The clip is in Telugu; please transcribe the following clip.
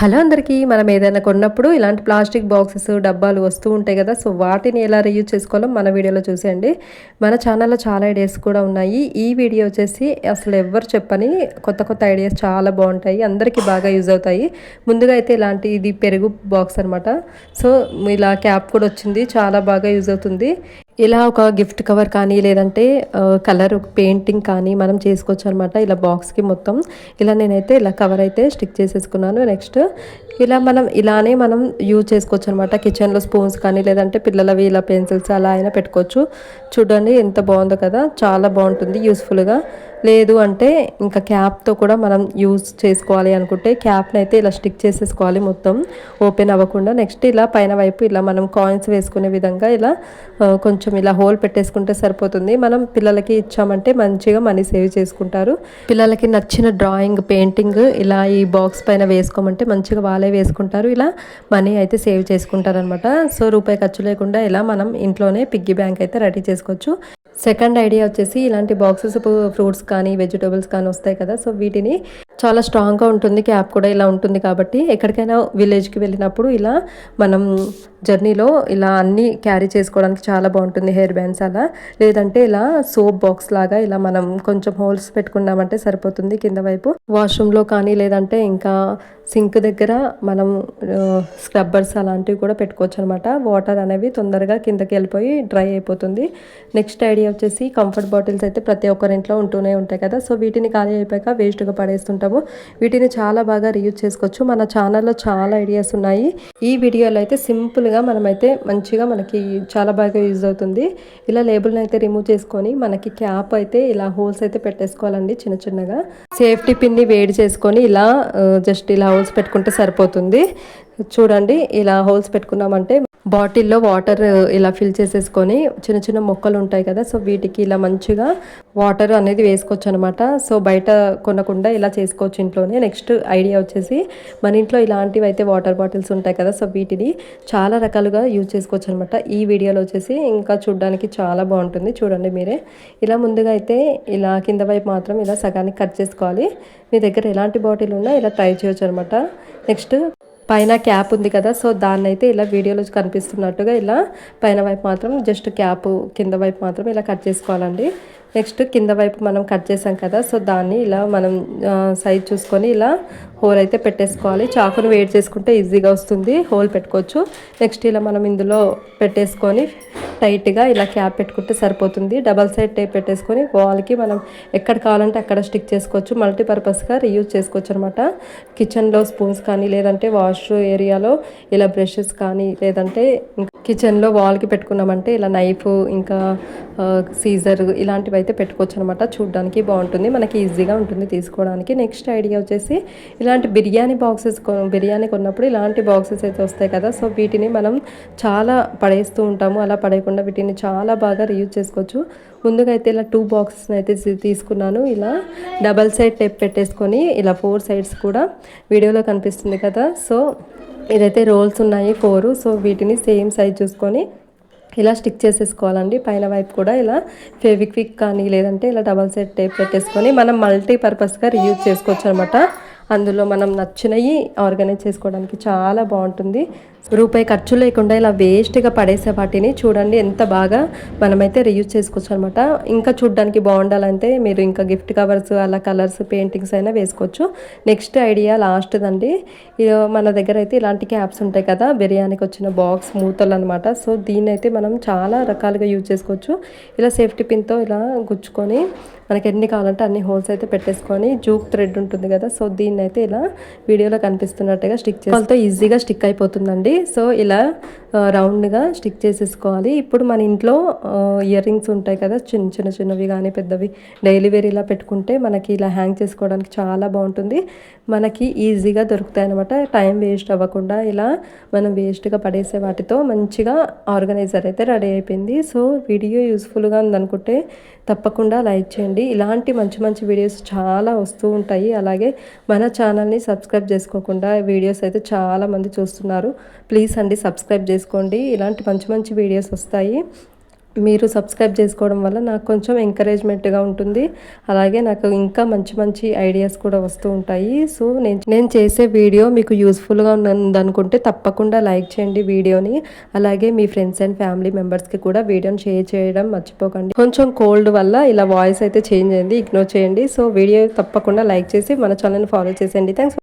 హలో అందరికీ మనం ఏదైనా కొన్నప్పుడు ఇలాంటి ప్లాస్టిక్ బాక్సెస్ డబ్బాలు వస్తూ ఉంటాయి కదా సో వాటిని ఎలా రియూజ్ చేసుకోవాలో మన వీడియోలో చూసేయండి. మన ఛానల్లో చాలా ఐడియాస్ కూడా ఉన్నాయి. ఈ వీడియో వచ్చేసి అసలు ఎవరు చెప్పని కొత్త కొత్త ఐడియాస్ చాలా బాగుంటాయి అందరికీ బాగా యూజ్ అవుతాయి. ముందుగా అయితే ఇలాంటి ఇది పెరుగు బాక్స్ అనమాట సో ఇలా క్యాప్ కూడా వచ్చింది చాలా బాగా యూజ్ అవుతుంది. ఇలా ఒక గిఫ్ట్ కవర్ కానీ లేదంటే కలర్ పెయింటింగ్ కానీ మనం చేసుకోవచ్చు అనమాట ఇలా బాక్స్కి మొత్తం ఇలా నేనైతే ఇలా కవర్ అయితే స్టిక్ చేసేసుకున్నాను. నెక్స్ట్ ఇలా మనం ఇలానే మనం యూజ్ చేసుకోవచ్చు అనమాట కిచెన్లో స్పూన్స్ కానీ లేదంటే పిల్లలవి ఇలా పెన్సిల్స్ అలా అయినా పెట్టుకోవచ్చు. చూడండి ఎంత బాగుందో కదా! చాలా బాగుంటుంది యూస్ఫుల్గా. లేదు అంటే ఇంకా క్యాప్తో కూడా మనం యూజ్ చేసుకోవాలి అనుకుంటే క్యాప్ని అయితే ఇలా స్టిక్ చేసేసుకోవాలి మొత్తం. ఓపెన్ అవ్వకుండా. నెక్స్ట్ ఇలా పైన వైపు ఇలా మనం కాయిన్స్ వేసుకునే విధంగా ఇలా కొంచెం ఇలా హోల్ పెట్టేసుకుంటే సరిపోతుంది. మనం పిల్లలకి ఇచ్చామంటే మంచిగా మనీ సేవ్ చేసుకుంటారు. పిల్లలకి నచ్చిన డ్రాయింగ్ పెయింటింగ్ ఇలా ఈ బాక్స్ పైన వేసుకోమంటే మంచిగా వాళ్ళే వేసుకుంటారు. ఇలా మనీ అయితే సేవ్ చేసుకుంటారనమాట సో రూపాయి ఖర్చు లేకుండా ఇలా మనం ఇంట్లోనే పిగ్గీ బ్యాంక్ అయితే రెడీ చేసుకోవచ్చు. సెకండ్ ఐడియా వచ్చేసి ఇలాంటి బాక్సెస్ ఫ్రూట్స్ కానీ వెజిటేబుల్స్ కానీ వస్తాయి కదా. సో వీటిని చాలా స్ట్రాంగ్గా ఉంటుంది క్యాప్ కూడా ఇలా ఉంటుంది కాబట్టి ఎక్కడికైనా విలేజ్కి వెళ్ళినప్పుడు ఇలా మనం జర్నీలో ఇలా అన్నీ క్యారీ చేసుకోవడానికి చాలా బాగుంటుంది హెయిర్ బ్యాండ్స్ అలా. లేదంటే ఇలా సోప్ బాక్స్ లాగా ఇలా మనం కొంచెం హోల్స్ పెట్టుకున్నామంటే సరిపోతుంది కింద వైపు. వాష్రూమ్లో కానీ లేదంటే ఇంకా సింక్ దగ్గర మనం స్క్రబ్బర్స్ అలాంటివి కూడా పెట్టుకోవచ్చు అనమాట వాటర్ అనేవి తొందరగా కిందకి వెళ్ళిపోయి డ్రై అయిపోతుంది. నెక్స్ట్ ఐడియా వచ్చేసి కంఫర్ట్ బాటిల్స్ అయితే ప్రతి ఒక్కరింట్లో ఉంటూనే ఉంటాయి కదా. సో వీటిని ఖాళీ అయిపోయాక వేస్ట్గా పడేస్తుంటాము. వీటిని చాలా బాగా రీయూజ్ చేసుకోవచ్చు. మన ఛానల్లో చాలా ఐడియాస్ ఉన్నాయి. ఈ వీడియోలో అయితే సింపుల్గా మనమైతే మంచిగా మనకి చాలా బాగా యూజ్ అవుతుంది. ఇలా లేబుల్ని అయితే రిమూవ్ చేసుకొని మనకి క్యాప్ అయితే ఇలా హోల్స్ అయితే పెట్టేసుకోవాలండి చిన్న చిన్నగా. సేఫ్టీ పిన్ని వేడి చేసుకొని ఇలా జస్ట్ ఇలా హోల్స్ పెట్టుకుంటే సరిపోతుంది. చూడండి ఇలా హోల్స్ పెట్టుకున్నామంటే బాటిల్లో వాటర్ ఇలా ఫిల్ చేసేసుకొని చిన్న చిన్న మొక్కలు ఉంటాయి కదా సో వీటికి ఇలా మంచిగా వాటర్ అనేది వేసుకోవచ్చు అనమాట సో బయట కొనకుండా ఇలా చేసుకోవచ్చు ఇంట్లోనే. నెక్స్ట్ ఐడియా వచ్చేసి మన ఇంట్లో ఇలాంటివి అయితే వాటర్ బాటిల్స్ ఉంటాయి కదా సో వీటిని చాలా రకాలుగా యూజ్ చేసుకోవచ్చు అనమాట ఈ వీడియోలో వచ్చేసి ఇంకా చూడడానికి చాలా బాగుంటుంది. చూడండి మీరే. ఇలా ముందుగా అయితే ఇలా కింద వైపు మాత్రం ఇలా సగానికి కట్ చేసుకోవాలి. మీ దగ్గర ఎలాంటి బాటిల్ ఉన్నా ఇలా ట్రై చేయొచ్చు అనమాట నెక్స్ట్ పైన క్యాప్ ఉంది కదా సో దాన్ని అయితే ఇలా వీడియోలో కనిపిస్తున్నట్టుగా ఇలా పైన వైపు మాత్రం జస్ట్ క్యాప్ కింద వైపు మాత్రం ఇలా కట్ చేసుకోవాలండి. నెక్స్ట్ కింద వైపు మనం కట్ చేసాం కదా సో దాన్ని ఇలా మనం సైజ్ చూసుకొని ఇలా హోల్ అయితే పెట్టేసుకోవాలి. చాకును వేడి చేసుకుంటే ఈజీగా వస్తుంది హోల్ పెట్టుకోవచ్చు. నెక్స్ట్ ఇలా మనం ఇందులో పెట్టేసుకొని టైట్గా ఇలా క్యాప్ పెట్టుకుంటే సరిపోతుంది. డబల్ సైడ్ టైప్ పెట్టేసుకొని వాల్కి మనం ఎక్కడ కావాలంటే అక్కడ స్టిక్ చేసుకోవచ్చు. మల్టీపర్పస్గా రీయూజ్ చేసుకోవచ్చు అనమాట కిచెన్లో స్పూన్స్ కానీ లేదంటే వాష్ ఏరియాలో ఇలా బ్రషెస్ కానీ లేదంటే కిచెన్లో వాల్కి పెట్టుకున్నామంటే ఇలా నైఫ్ ఇంకా సీజర్ ఇలాంటివి అయితే పెట్టుకోవచ్చు అనమాట చూడడానికి బాగుంటుంది మనకి ఈజీగా ఉంటుంది తీసుకోవడానికి. నెక్స్ట్ ఐడియా వచ్చేసి ఇలాంటి బిర్యానీ బాక్సెస్ బిర్యానీ కొన్నప్పుడు ఇలాంటి బాక్సెస్ అయితే వస్తాయి కదా. సో వీటిని మనం చాలా పడేస్తూ ఉంటాము. అలా పడేయకుండా వీటిని చాలా బాగా రీయూజ్ చేసుకోవచ్చు. ముందుగా అయితే ఇలా టూ బాక్సెస్ని అయితే తీసుకున్నాను. ఇలా డబల్ సైడ్ టెప్ పెట్టేసుకొని ఇలా ఫోర్ సైడ్స్ కూడా వీడియోలో కనిపిస్తుంది కదా. సో ఇదైతే రోల్స్ ఉన్నాయి ఫోర్ సో వీటిని సేమ్ సైజ్ చూసుకొని ఇలా స్టిక్ చేసేసుకోవాలండి. పైన వైపు కూడా ఇలా ఫెవిక్విక్ కానీ లేదంటే ఇలా డబల్ సెట్ టేప్ పెట్టేసుకొని మనం మల్టీపర్పస్గా రీయూజ్ చేసుకోవచ్చు అనమాట అందులో మనం నచ్చినవి ఆర్గనైజ్ చేసుకోవడానికి చాలా బాగుంటుంది. రూపాయి ఖర్చు లేకుండా ఇలా వేస్ట్గా పడేసే వాటిని చూడండి ఎంత బాగా మనమైతే రీయూజ్ చేసుకోవచ్చు అనమాట ఇంకా చూడడానికి బాగుండాలంటే మీరు ఇంకా గిఫ్ట్ కవర్స్ అలా కలర్స్ పెయింటింగ్స్ అయినా వేసుకోవచ్చు. నెక్స్ట్ ఐడియా లాస్ట్దండి మన దగ్గర అయితే ఇలాంటి క్యాప్స్ ఉంటాయి కదా బిర్యానీకి వచ్చిన బాక్స్ మూతలు అనమాట సో దీన్ని అయితే మనం చాలా రకాలుగా యూజ్ చేసుకోవచ్చు. ఇలా సేఫ్టీ పిన్తో ఇలా గుచ్చుకొని మనకి ఎన్ని కావాలంటే అన్ని హోల్స్ అయితే పెట్టేసుకొని జూక్ థ్రెడ్ ఉంటుంది కదా సో దీన్ని అయితే ఇలా వీడియోలో కనిపిస్తున్నట్టుగా స్టిక్ చేసి ఈజీగా స్టిక్ అయిపోతుందండి. సో ఇలా రౌండ్గా స్టిక్ చేసేసుకోవాలి. ఇప్పుడు మన ఇంట్లో ఇయర్ రింగ్స్ ఉంటాయి కదా చిన్న చిన్న చిన్నవి కానీ పెద్దవి డైలీ వేర్ ఇలా పెట్టుకుంటే మనకి ఇలా హ్యాంగ్ చేసుకోవడానికి చాలా బాగుంటుంది. మనకి ఈజీగా దొరుకుతాయి అనమాట టైం వేస్ట్ అవ్వకుండా ఇలా మనం వేస్ట్గా పడేసే వాటితో మంచిగా ఆర్గనైజర్ అయితే రెడీ అయిపోయింది. సో వీడియో యూస్ఫుల్గా ఉందనుకుంటే తప్పకుండా లైక్ చేయండి. ఇలాంటి మంచి మంచి వీడియోస్ చాలా వస్తూ ఉంటాయి. అలాగే మన ఛానల్ని సబ్స్క్రైబ్ చేసుకోకుండా వీడియోస్ అయితే చాలామంది చూస్తున్నారు. ప్లీజ్ అండి సబ్స్క్రైబ్ చేసుకోండి. ఇలాంటి మంచి మంచి వీడియోస్ వస్తాయి. మీరు సబ్స్క్రైబ్ చేసుకోవడం వల్ల నాకు కొంచెం ఎంకరేజ్మెంట్గా ఉంటుంది. అలాగే నాకు ఇంకా మంచి మంచి ఐడియాస్ కూడా వస్తూ ఉంటాయి. సో నేను నేను చేసే వీడియో మీకు యూస్ఫుల్గా ఉందనుకుంటే తప్పకుండా లైక్ చేయండి వీడియోని అలాగే మీ ఫ్రెండ్స్ అండ్ ఫ్యామిలీ మెంబర్స్కి కూడా వీడియోని షేర్ చేయడం మర్చిపోకండి. కొంచెం కోల్డ్ వల్ల ఇలా వాయిస్ అయితే చేంజ్ అయింది ఇగ్నోర్ చేయండి. సో వీడియో తప్పకుండా లైక్ చేసి మన ఛానల్ని ఫాలో చేసేయండి. థ్యాంక్స్